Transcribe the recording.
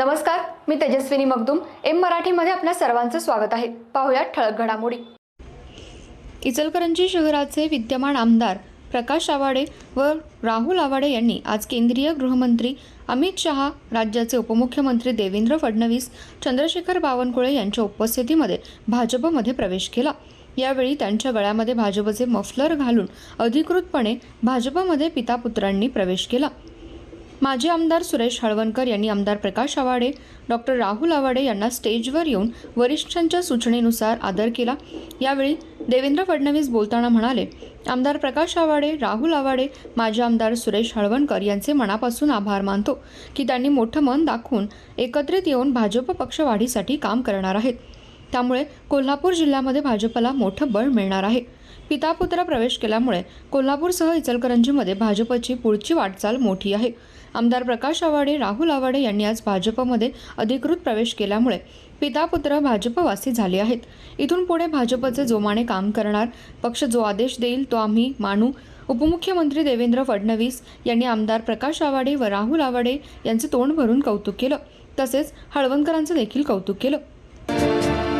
नमस्कार मी तेजस्विनी मगदुम. एम मराठीमध्ये आपल्या सर्वांचं स्वागत आहे. पाहुयात ठळक घडामोडी. इचलकरंजी शहराचे विद्यमान आमदार प्रकाश आवाडे व राहुल आवाडे यांनी आज केंद्रीय गृहमंत्री अमित शहा राज्याचे उपमुख्यमंत्री देवेंद्र फडणवीस चंद्रशेखर बावनकुळे यांच्या उपस्थितीमध्ये भाजपमध्ये प्रवेश केला. यावेळी त्यांच्या गळ्यामध्ये भाजपचे मफलर घालून अधिकृतपणे भाजपमध्ये पितापुत्रांनी प्रवेश केला. माजी आमदार सुरेश हळवणकर यांनी आमदार प्रकाश आवाडे डॉक्टर राहुल आवाडे यांना स्टेजवर येऊन वरिष्ठांच्या सूचनेनुसार आदर केला. यावेळी देवेंद्र फडणवीस बोलताना म्हणाले आमदार प्रकाश आवाडे राहुल आवाडे माजी आमदार सुरेश हळवणकर यांचे मनापासून आभार मानतो की त्यांनी मोठं मन दाखवून एकत्रित येऊन भाजप पक्ष वाढीसाठी काम करणार आहेत. त्यामुळे कोल्हापूर जिल्ह्यामध्ये भाजपला मोठं बळ मिळणार आहे. पिता पुत्र प्रवेश केल्यामुळे कोल्हापूरसह इचलकरंजीमध्ये भाजपची पुढची वाटचाल मोठी आहे. आमदार प्रकाश आवाडे राहुल आवाडे यांनी आज भाजपमध्ये अधिकृत प्रवेश केल्यामुळे पिता पुत्र भाजपवासी झाले आहेत. इथून पुढे भाजपचे जोमाने काम करणार पक्ष जो आदेश देईल तो आम्ही मानू. उपमुख्यमंत्री देवेंद्र फडणवीस यांनी आमदार प्रकाश आवाडे व राहुल आवाडे यांचे तोंड भरून कौतुक केलं. तसेच हळवणकरांचं देखील कौतुक केलं.